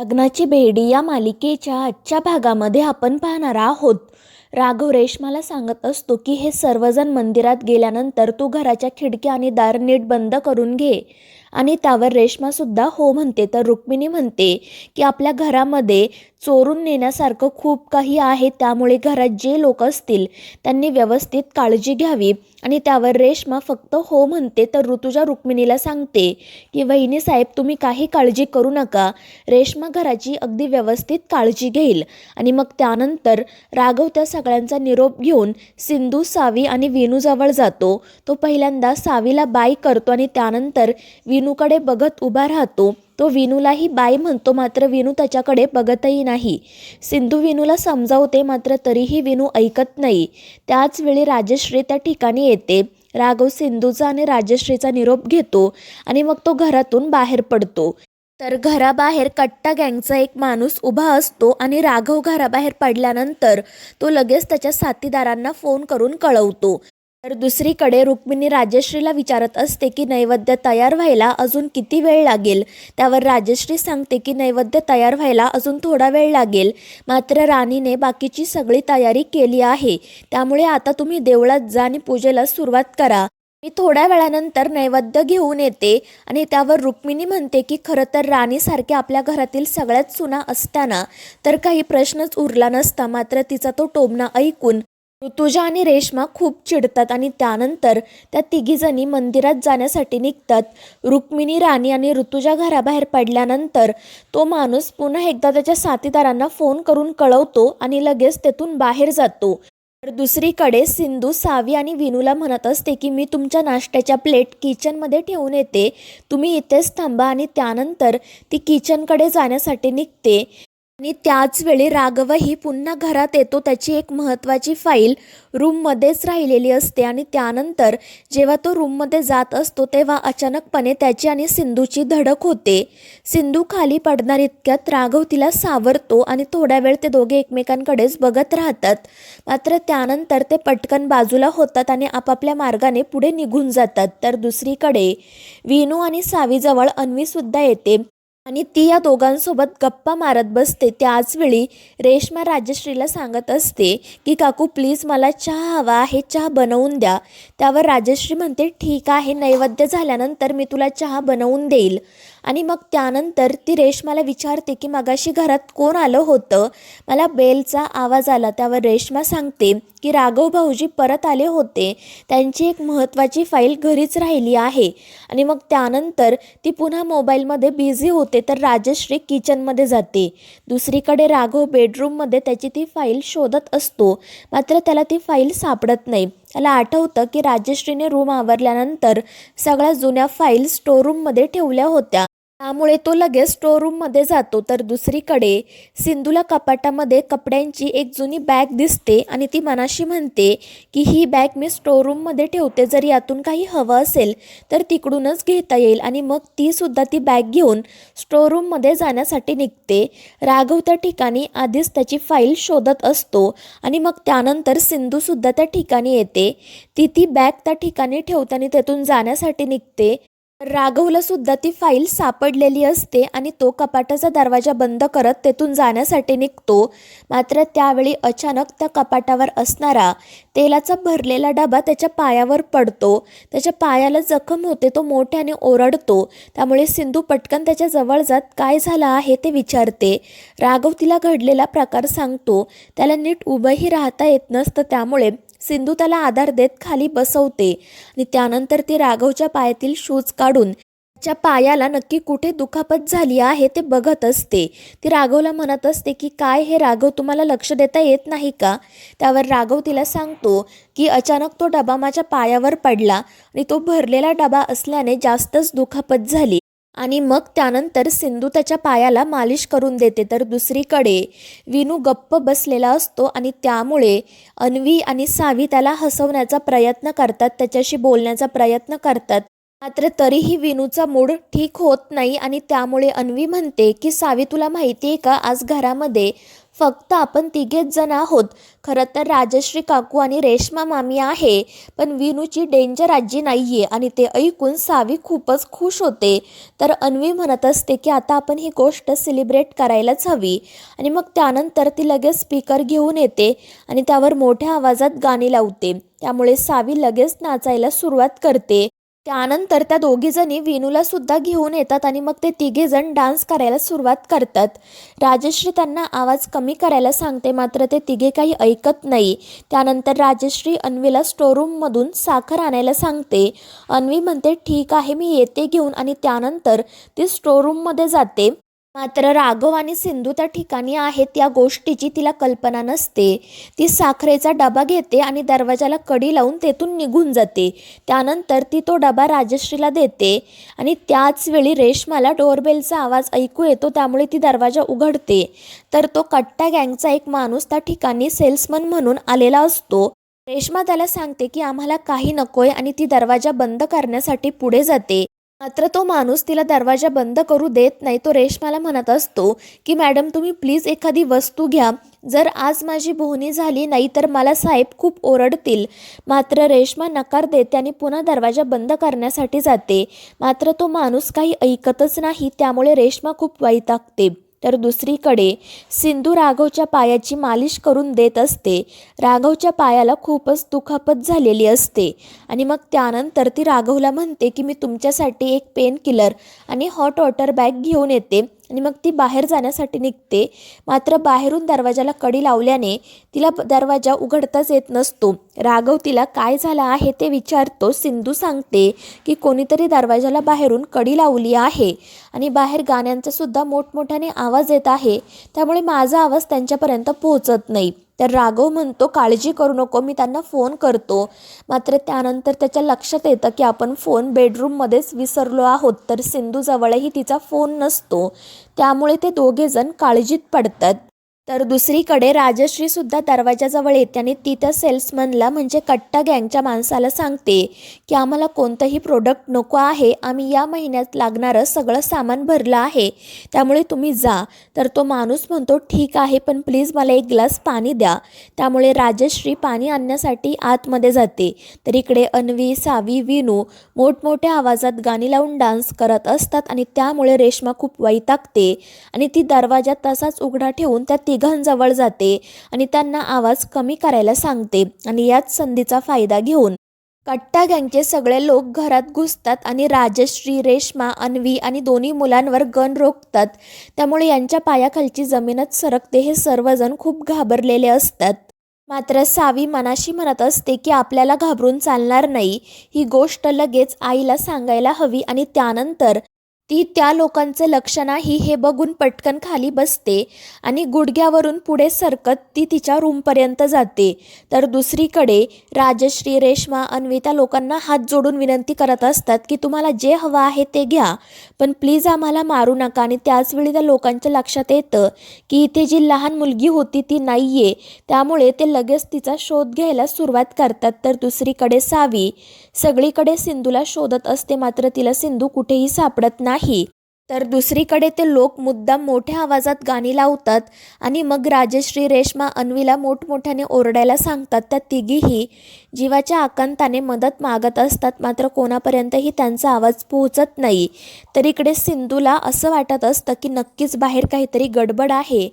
लग्नाची बेडी या मालिकेच्या आजच्या भागामध्ये आपण पाहणार आहोत. राघव रेशमाला सांगत असतो की हे सर्वजण मंदिरात गेल्यानंतर तू घराच्या खिडक्या आणि दार नीट बंद करून घे. आणि त्यावर रेशमासुद्धा हो म्हणते. तर रुक्मिणी म्हणते की आपल्या घरामध्ये चोरून नेण्यासारखं खूप काही आहे. त्यामुळे घरात जे लोक असतील त्यांनी व्यवस्थित काळजी घ्यावी आणि त्यावर रेश्मा फक्त हो म्हणते तर ऋतुजा रुक्मिणीला सांगते की वहिनी साहेब तुम्ही काही काळजी करू नका. रेश्मा घराची अगदी व्यवस्थित काळजी घेईल. आणि मग त्यानंतर राघव त्या सगळ्यांचा निरोप घेऊन सिंधू सावी आणि विनूजवळ जातो. तो पहिल्यांदा सावीला बाय करतो आणि त्यानंतर विनूकडे बघत उभा राहतो. तो विनूलाही बाय म्हणतो मात्र विनू त्याच्याकडे बघतही नाही. सिंधू विनूला समजावते मात्र तरीही विनू ऐकत नाही. त्याच वेळी राजश्री त्या ठिकाणी येते. राघव सिंधूचा आणि राजश्रीचा निरोप घेतो आणि मग तो घरातून बाहेर पडतो. तर घराबाहेर कट्टा गँगचा एक माणूस उभा असतो आणि राघव घराबाहेर पडल्यानंतर तो लगेच त्याच्या साथीदारांना फोन करून कळवतो. तर दुसरीकडे रुक्मिणी राजश्रीला विचारत असते की नैवेद्य तयार व्हायला अजून किती वेळ लागेल? त्यावर राजश्री सांगते की नैवेद्य तयार व्हायला अजून थोडा वेळ लागेल. मात्र राणीने बाकीची सगळी तयारी केली आहे. त्यामुळे आता तुम्ही देवळात जा आणि पूजेला सुरुवात करा. मी थोड्या वेळानंतर नैवेद्य घेऊन येते आणि त्यावर रुक्मिणी म्हणते की खरं तर राणीसारख्या आपल्या घरातील सगळ्यात सुना असताना तर काही प्रश्नच उरला नसता मात्र तिचा तो टोमणा ऐकून ऋतुजा आणि रेश्मा खूप चिडतात आणि त्यानंतर त्या तिघीजणी मंदिरात जाण्यासाठी निघतात. रुक्मिणी राणी आणि ऋतुजा घराबाहेर पडल्यानंतर तो माणूस पुन्हा एकदा त्याच्या साथीदारांना फोन करून कळवतो आणि लगेच तेथून बाहेर जातो. तर दुसरीकडे सिंधू सावी आणि विनूला म्हणत असते की मी तुमच्या नाश्त्याच्या प्लेट किचनमध्ये ठेवून येते. तुम्ही इथेच थांबा आणि त्यानंतर ती किचनकडे जाण्यासाठी निघते. आणि त्याच वेळी राघवही पुन्हा घरात येतो त्याची एक महत्त्वाची फाईल रूममध्येच राहिलेली असते. आणि त्यानंतर जेव्हा तो रूममध्ये जात असतो तेव्हा अचानकपणे त्याची आणि सिंधूची धडक होते. सिंधू खाली पडणार इतक्यात राघव तिला सावरतो आणि थोड्या वेळ ते दोघे एकमेकांकडेच बघत राहतात. मात्र त्यानंतर ते पटकन बाजूला होतात आणि आपापल्या मार्गाने पुढे निघून जातात. तर दुसरीकडे विनू आणि सावीजवळ अन्वीसुद्धा येते. आणि ती या दोघांसोबत गप्पा मारत बसते. त्याचवेळी रेश्मा राजश्रीला सांगत असते की काकू प्लीज मला चहा हवा आहे चहा बनवून द्या. त्यावर राजश्री म्हणते ठीक आहे नैवेद्य झाल्यानंतर मी तुला चहा बनवून देईल. आणि मग त्यानंतर ती रेश्माला विचारते की मगाशी घरात कोण आलं होतं? मला बेलचा आवाज आला. त्यावर रेश्मा सांगते की राघव भाऊजी परत आले होते. त्यांची एक महत्त्वाची फाईल घरीच राहिली आहे. आणि मग त्यानंतर ती पुन्हा मोबाईलमध्ये बिझी होते तर राजश्री किचनमध्ये जाते. दुसरीकडे राघव बेडरूममध्ये त्याची ती फाईल शोधत असतो. मात्र त्याला ती फाईल सापडत नाही. त्याला आठवतं की राजश्रीने रूम आवरल्यानंतर सगळ्या जुन्या फाईल स्टोरूममध्ये ठेवल्या होत्या. त्यामुळे तो लगेच स्टोरूममध्ये जातो. तर दुसरीकडे सिंधूला कपाटामध्ये कपड्यांची एक जुनी बॅग दिसते आणि ती मनाशी म्हणते की ही बॅग मी स्टोअररूममध्ये ठेवते. जर यातून काही हवं असेल तर तिकडूनच घेता येईल आणि मग तीसुद्धा ती बॅग घेऊन स्टोरूममध्ये जाण्यासाठी निघते. राघव त्या ठिकाणी आधीच त्याची फाईल शोधत असतो आणि मग त्यानंतर सिंधूसुद्धा त्या ठिकाणी येते. ती ती बॅग त्या ठिकाणी ठेवताना तेथून जाण्यासाठी निघते. राघवला सुद्धा ती फाईल सापडलेली असते आणि तो कपाटाचा दरवाजा बंद करत तेथून जाण्यासाठी निघतो. मात्र त्यावेळी अचानक त्या कपाटावर असणारा तेलाचा भरलेला डबा त्याच्या पायावर पडतो. त्याच्या पायाला जखम होते तो मोठ्याने ओरडतो. त्यामुळे सिंधू पटकन त्याच्याजवळ जात काय झालं आहे? ते विचारते. राघव तिला घडलेला प्रकार सांगतो. त्याला नीट उभंही राहता येत नसतं त्यामुळे सिंधू त्याला आधार देत खाली बसवते आणि त्यानंतर ती राघवच्या पायातील शूज काढून त्याच्या पायाला नक्की कुठे दुखापत झाली आहे ते बघत असते. ती राघवला म्हणत असते की काय हे राघव तुम्हाला लक्ष देता येत नाही का? त्यावर राघव तिला सांगतो की अचानक तो डबा माझ्या पायावर पडला आणि तो भरलेला डबा असल्याने जास्तच दुखापत झाली. आणि मग त्यानंतर सिंधू त्याच्या पायाला मालिश करून देते. तर दुसरीकडे विनू गप्प बसलेला असतो आणि त्यामुळे अन्वी आणि सावी त्याला हसवण्याचा प्रयत्न करतात त्याच्याशी बोलण्याचा प्रयत्न करतात. मात्र तरीही विनूचा मूड ठीक होत नाही आणि त्यामुळे अन्वी म्हणते की सावी तुला माहिती आहे का आज घरामध्ये फक्त आपण तिघेच जण आहोत. खरं तर राजश्री काकू आणि रेश्मा मामी आहे पण विनूची डेंजर आजी नाही आहे आणि ते ऐकून सावी खूपच खुश होते. तर अन्वी म्हणत असते की आता आपण ही गोष्ट सेलिब्रेट करायलाच हवी. आणि मग त्यानंतर ती लगेच स्पीकर घेऊन येते आणि त्यावर मोठ्या आवाजात गाणी लावते. त्यामुळे सावी लगेच नाचायला सुरुवात करते. त्यानंतर त्या दोघीजणी वेणूला सुद्धा घेऊन येतात आणि मग ते तिघेजण डान्स करायला सुरुवात करतात. राजश्री त्यांना आवाज कमी करायला सांगते मात्र ते तिघे काही ऐकत नाही. त्यानंतर राजश्री अन्वीला स्टोरूममधून साखर आणायला सांगते. अन्वी म्हणते ठीक आहे मी येते घेऊन. आणि त्यानंतर ती स्टोरूममध्ये जाते. मात्र राघव आणि सिंधू त्या ठिकाणी आहेत या गोष्टीची तिला कल्पना नसते. ती साखरेचा डबा घेते आणि दरवाजाला कडी लावून तेथून निघून जाते. त्यानंतर ती तो डबा राजश्रीला देते आणि त्याच वेळी रेशमाला डोरबेलचा आवाज ऐकू येतो त्यामुळे ती दरवाजा उघडते. तर तो कट्टा गँगचा एक माणूस त्या ठिकाणी सेल्समन म्हणून आलेला असतो. रेश्मा त्याला सांगते की आम्हाला काही नकोय आणि ती दरवाजा बंद करण्यासाठी पुढे जाते. मात्र तो माणूस तिला दरवाजा बंद करू देत नाही तो रेशमाला म्हणत असतो की मॅडम तुम्ही प्लीज एखादी वस्तू घ्या. जर आज माझी बोहणी झाली नाही तर मला साहेब खूप ओरडतील. मात्र रेश्मा नकार देते आणि पुन्हा दरवाजा बंद करण्यासाठी जाते. मात्र तो माणूस काही ऐकतच नाही त्यामुळे रेश्मा खूप वैतागते. तर दुसरीकडे सिंधू राघवच्या पायाची मालिश करून देत असते. राघवच्या पायाला खूपच दुखापत झालेली असते. आणि मग त्यानंतर ती राघवला म्हणते की मी तुमच्यासाठी एक पेन किलर आणि हॉट वॉटर बॅग घेऊन येते. आणि मग ती बाहेर जाण्यासाठी निघते. मात्र बाहेरून दरवाजाला कडी लावल्याने तिला दरवाजा उघडताच येत नसतो. राघव तिला काय झालं आहे ते विचारतो. सिंधू सांगते की कोणीतरी दरवाजाला बाहेरून कडी लावली आहे आणि बाहेर गाण्यांचा सुद्धा मोठमोठ्याने आवाज येत आहे. त्यामुळे माझा आवाज त्यांच्यापर्यंत पोहोचत नाही. तर राघव म्हणतो काळजी करू नको मी त्यांना फोन करतो. मात्र त्यानंतर त्याच्या लक्षात येतं की आपण फोन बेडरूममध्येच विसरलो आहोत तर सिंधूजवळही तिचा फोन नसतो. त्यामुळे ते दोघेजण काळजीत पडतात. तर दुसरीकडे राजश्री सुद्धा दरवाजाजवळ येते आणि ती त्या सेल्समनला म्हणजे कट्टा गँगच्या माणसाला सांगते की आम्हाला कोणतंही प्रोडक्ट नको आहे. आम्ही या महिन्यात लागणारं सगळं सामान भरलं आहे. त्यामुळे तुम्ही जा. तर तो माणूस म्हणतो ठीक आहे पण प्लीज मला एक ग्लास पाणी द्या. त्यामुळे राजश्री पाणी आणण्यासाठी आतमध्ये जाते. तर इकडे अन्वी सावी विनू मोठमोठ्या आवाजात गाणी लावून डान्स करत असतात आणि त्यामुळे रेश्मा खूप वैतागते आणि ती दरवाजा तसाच उघडा ठेवून त्या तिघांजवळ जाते आणि त्यांना आवाज कमी करायला सांगते आणि याच संधीचा फायदा घेऊन. कट्टा गँगचे सगळे लोक घरात घुसतात आणि राजश्री रेश्मा अन्वी आणि दोन्ही मुलांवर गन रोखतात. त्यामुळे यांच्या पायाखालची जमीनच सरकते हे सर्वजण खूप घाबरलेले असतात. मात्र सावी मनाशी म्हणत असते की आपल्याला घाबरून चालणार नाही. ही गोष्ट लगेच आईला सांगायला हवी आणि त्यानंतर ती त्या लोकांचं लक्ष नाही हे बघून पटकन खाली बसते आणि गुडघ्यावरून पुढे सरकत ती तिच्या रूमपर्यंत जाते. तर दुसरीकडे राजश्री रेश्मा अन्विता लोकांना हात जोडून विनंती करत असतात की तुम्हाला जे हवं आहे ते घ्या पण प्लीज आम्हाला मारू नका. आणि त्याचवेळी त्या लोकांच्या लक्षात येतं की इथे जी लहान मुलगी होती ती नाही आहे त्यामुळे ते लगेच तिचा शोध घ्यायला सुरुवात करतात. तर दुसरीकडे सावी सगळीकडे सिंधूला शोधत असते मात्र तिला सिंधू कुठेही सापडत नाही. तर दुसरीकडे ते लोक मुद्दाम मोठ्या आवाजात गाणी लावतात आणि मग राजश्री रेश्मा अन्वीला मोठमोठ्याने ओरडायला सांगतात. त्या तिघीही जीवाच्या आकांताने मदत मागत असतात मात्र कोणापर्यंतही त्यांचा आवाज पोहोचत नाही. तर इकडे सिंधूला असं वाटत असतं की नक्कीच बाहेर काहीतरी गडबड आहे.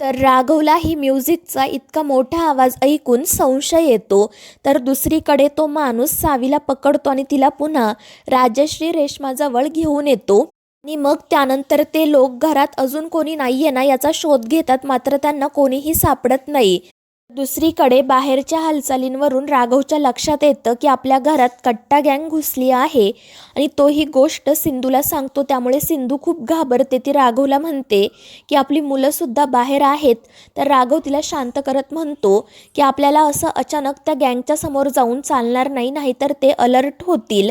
तर राघवलाही म्युझिकचा इतका मोठा आवाज ऐकून संशय येतो. तर दुसरीकडे तो माणूस सावीला पकडतो आणि तिला पुन्हा राजश्री रेश्माजवळ घेऊन येतो. आणि मग त्यानंतर ते लोक घरात अजून कोणी नाही आहे ना याचा शोध घेतात मात्र त्यांना कोणीही सापडत नाही. दुसरीकडे बाहेरच्या हालचालींवरून राघवच्या लक्षात येतं की आपल्या घरात कट्टा गँग घुसली आहे आणि तो ही गोष्ट सिंधूला सांगतो. त्यामुळे सिंधू खूप घाबरते. ती राघवला म्हणते की आपली मुलंसुद्धा बाहेर आहेत. तर राघव तिला शांत करत म्हणतो की आपल्याला असं अचानक त्या गँगच्या समोर जाऊन चालणार नाही नाहीतर ते अलर्ट होतील.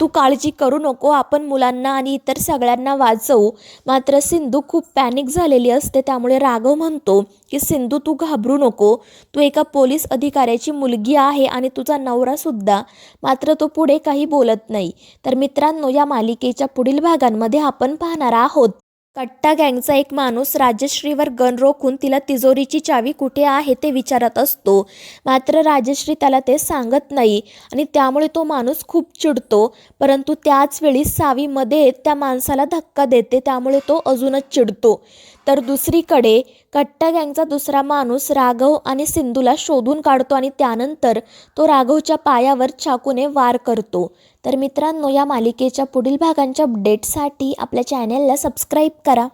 तू काळजी करू नको. आपण मुलांना आणि इतर सगळ्यांना वाचवू. मात्र सिंधू खूप पॅनिक झालेली असते. त्यामुळे राघव म्हणतो की सिंधू तू घाबरू नको. तू एका पोलीस अधिकाऱ्याची मुलगी आहे आणि तुझा नवरासुद्धा मात्र तो पुढे काही बोलत नाही. तर मित्रांनो या मालिकेच्या पुढील भागांमध्ये आपण पाहणार आहोत. कट्टा गँगचा एक माणूस राजश्रीवर गन रोखून तिला तिजोरीची चावी कुठे आहे ते विचारत असतो. मात्र राजश्री त्याला ते सांगत नाही आणि त्यामुळे तो माणूस खूप चिडतो. परंतु त्याच वेळी सावीमध्ये त्या माणसाला धक्का देते त्यामुळे तो अजूनच चिडतो. तर दुसरीकडे कट्टा गँगचा दुसरा माणूस राघव आणि सिंधूला शोधून काढतो आणि त्यानंतर तो राघवच्या पायावर चाकूने वार करतो. तर मित्रांनो या मालिकेच्या पुढील भागांच्या अपडेटसाठी आपल्या चॅनेलला सबस्क्राईब करा.